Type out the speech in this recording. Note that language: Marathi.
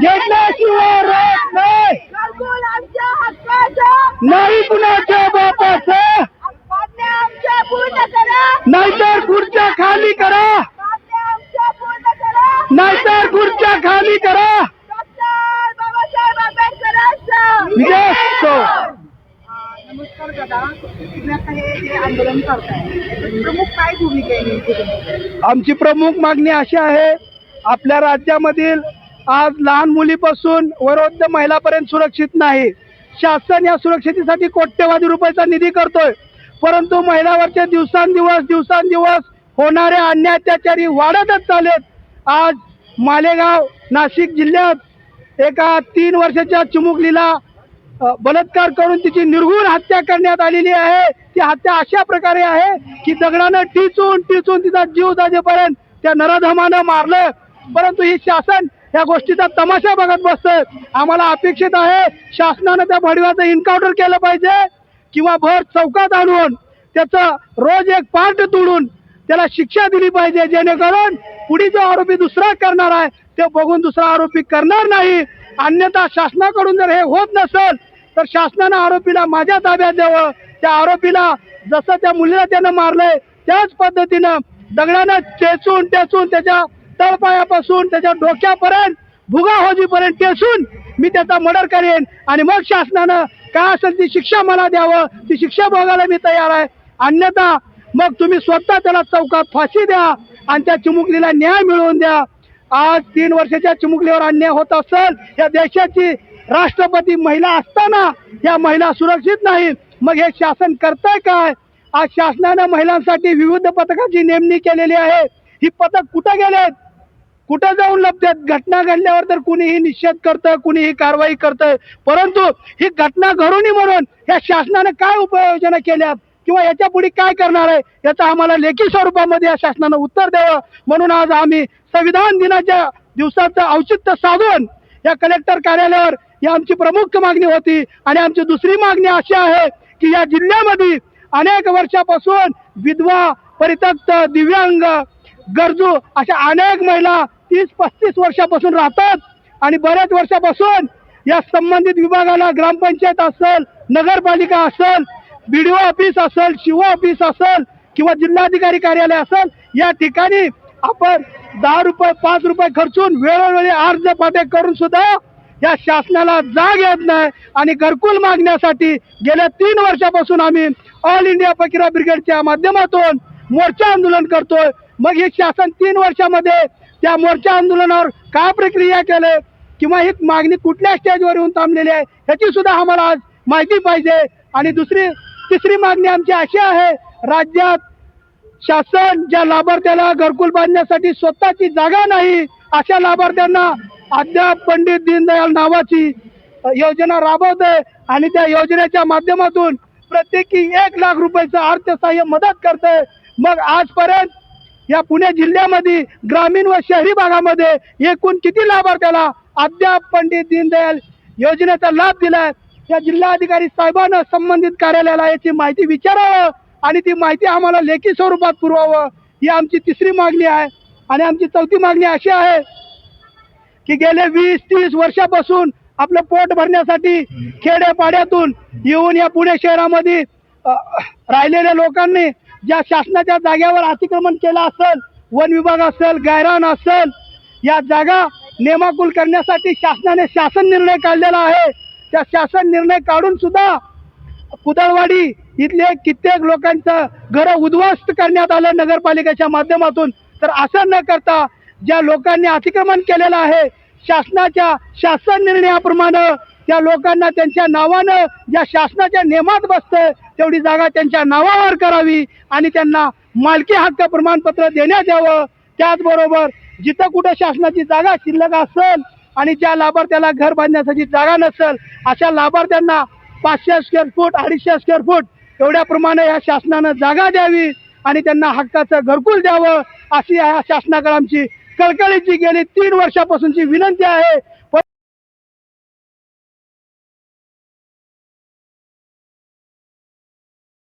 घेतल्याशिवाय राहत नाही. नाही कुणाच्या बापाचं. नाहीतर खुर्च्या खाली करा. नाहीतर खुर्च्या खाली करा. नमस्कार दादा. आंदोलन प्रमुख काय भूमिका आमची प्रमुख मागणी अशी आहे आपल्या राज्यामधील आज लहान मुलीपासून वयोवृद्ध महिलापर्यंत सुरक्षित नाही. शासन या सुरक्षितेसाठी कोट्यवधी रुपयाचा निधी करतोय. परंतु महिलावरचे दिवसांदिवस दिवसांदिवस होणारे अन्याय अत्याचारी वाढतच चालेत आज मालेगाव नाशिक जिल्ह्यात एका तीन वर्षाच्या चिमुकलीला बलात्कार करून तिची निर्घुण हत्या करण्यात आलेली आहे. ती हत्या अशा प्रकारे आहे की दगडानं टिचून टिचून तिचा जीव जाजेपर्यंत त्या नराधमानं मारलं. परंतु ही शासन या गोष्टीचा तमाशा बघत बसतात आम्हाला अपेक्षित आहे शासनानं त्या भडव्याचं इन्काउंटर केलं पाहिजे किंवा भर चौकात आणून त्याचं रोज एक पार्ट तोडून त्याला शिक्षा दिली पाहिजे जेणेकरून पुढे जो आरोपी दुसरा करणार आहे ते बघून दुसरा आरोपी करणार नाही. अन्यथा शासनाकडून जर हे होत नसेल तर शासनानं आरोपीला माझ्या ताब्यात द्यावं. त्या आरोपीला जसं त्या मुलीला त्यानं मारलंय त्याच पद्धतीनं दगडानं टेचून टेचून त्याच्या तळपायापासून त्याच्या डोक्यापर्यंत भुगा होजीपर्यंत टेचून मी त्याचा मर्डर करेन. आणि मग शासनानं काय असेल ती शिक्षा मला द्यावं ती शिक्षा बघायला मी तयार आहे. अन्यथा मग तुम्ही स्वतः त्याला चौकात फाशी द्या आणि त्या चिमुकलीला न्याय मिळवून द्या. आज तीन वर्षाच्या चिमुकलीवर अन्याय होत असेल या देशाची राष्ट्रपती महिला असताना या महिला सुरक्षित नाही. मग हे शासन करतंय काय? आज शासनानं महिलांसाठी विविध पथकाची नेमणी केलेली आहे. ही पथक कुठं गेलेत? कुठं जाऊन लपतात घटना घडल्यावर तर कुणीही निषेध करतं कुणीही कारवाई करतं. परंतु ही घटना घडून म्हणून या शासनानं काय उपाययोजना केल्यात? किंवा याच्यापुढे काय करणार आहे? याचं आम्हाला लेखी स्वरूपामध्ये या शासनानं उत्तर द्यावं. म्हणून आज आम्ही संविधान दिनाच्या दिवसाचं औचित्य साधून या कलेक्टर कार्यालयावर ही आमची प्रमुख मागणी होती. आणि आमची दुसरी मागणी अशी आहे की या जिल्ह्यामध्ये अनेक वर्षापासून विधवा परित्यक्त दिव्यांग गरजू अशा अनेक महिला तीस पस्तीस वर्षापासून राहतात आणि बऱ्याच वर्षापासून या संबंधित विभागाला ग्रामपंचायत असेल नगरपालिका असेल बी डी ऑफिस असेल शिव ऑफिस असेल किंवा जिल्हाधिकारी कार्यालय असेल या ठिकाणी आपण दहा रुपये पाच रुपये खर्चून वेळोवेळी अर्ज पाठे करून सुद्धा या शासनाला जाग येत नाही आणि घरकुल मागण्यासाठी गेल्या तीन वर्षापासून आम्ही ऑल इंडिया फकीरा ब्रिगेडच्या माध्यमातून मोर्चा आंदोलन करतोय. मग हे शासन तीन वर्षामध्ये त्या मोर्चा आंदोलनावर काय प्रक्रिया केले? किंवा ही मागणी कुठल्या स्टेजवर येऊन थांबलेली आहे? ह्याची सुद्धा आम्हाला आज माहिती पाहिजे. आणि दुसरी तिसरी मागणी आमची अशी आहे राज्यात शासन ज्या लाभार्थ्याला घरकुल बांधण्यासाठी स्वतःची जागा नाही अशा लाभार्थ्यांना अद्याप पंडित दीनदयाल नावाची योजना राबवते. आणि त्या योजनेच्या माध्यमातून प्रत्येकी एक लाख रुपयाचं अर्थसहाय्य मदत करते. मग आजपर्यंत या पुणे जिल्ह्यामध्ये ग्रामीण व शहरी भागामध्ये एकूण किती लाभार्थ्याला अद्याप पंडित दीनदयाल योजनेचा लाभ दिलाय? या जिल्हाधिकारी साहेबांना संबंधित कार्यालयाला याची माहिती विचारावं आणि ती माहिती आम्हाला लेखी स्वरूपात पुरवावं. ही आमची तिसरी मागणी आहे. आणि आमची चौथी मागणी अशी आहे की गेले वीस तीस वर्षापासून आपलं पोट भरण्यासाठी खेड्यापाड्यातून येऊन या पुणे शहरामध्ये राहिलेल्या लोकांनी ज्या शासनाच्या जागेवर अतिक्रमण केलं असेल वन विभाग असेल गायरान असेल या जागा नेमाकुल करण्यासाठी शासनाने शासन निर्णय काढलेला आहे. त्या शासन निर्णय काढून सुद्धा कुदळवाडी इथले कित्येक लोकांचं घरं उद्ध्वस्त करण्यात आलं नगरपालिकेच्या माध्यमातून. तर असं न करता ज्या लोकांनी अतिक्रमण केलेलं आहे शासनाच्या शासन निर्णयाप्रमाणे त्या लोकांना त्यांच्या नावानं ज्या शासनाच्या नियमात बसतं तेवढी जागा त्यांच्या नावावर करावी आणि त्यांना मालकी हक्क प्रमाणपत्र देण्यात यावं. त्याचबरोबर जिथं कुठं शासनाची जागा शिल्लक असेल आणि ज्या लाभार्थ्याला घर बांधण्यासाठी जागा नसेल अशा लाभार्थ्यांना पाचशे स्क्वेअर फूट अडीचशे स्क्वेअर फूट एवढ्याप्रमाणे या शासनानं जागा द्यावी आणि त्यांना हक्काचं घरकुल द्यावं अशी या शासनाकडे आमची कळकळीची गेली तीन वर्षापासूनची विनंती आहे.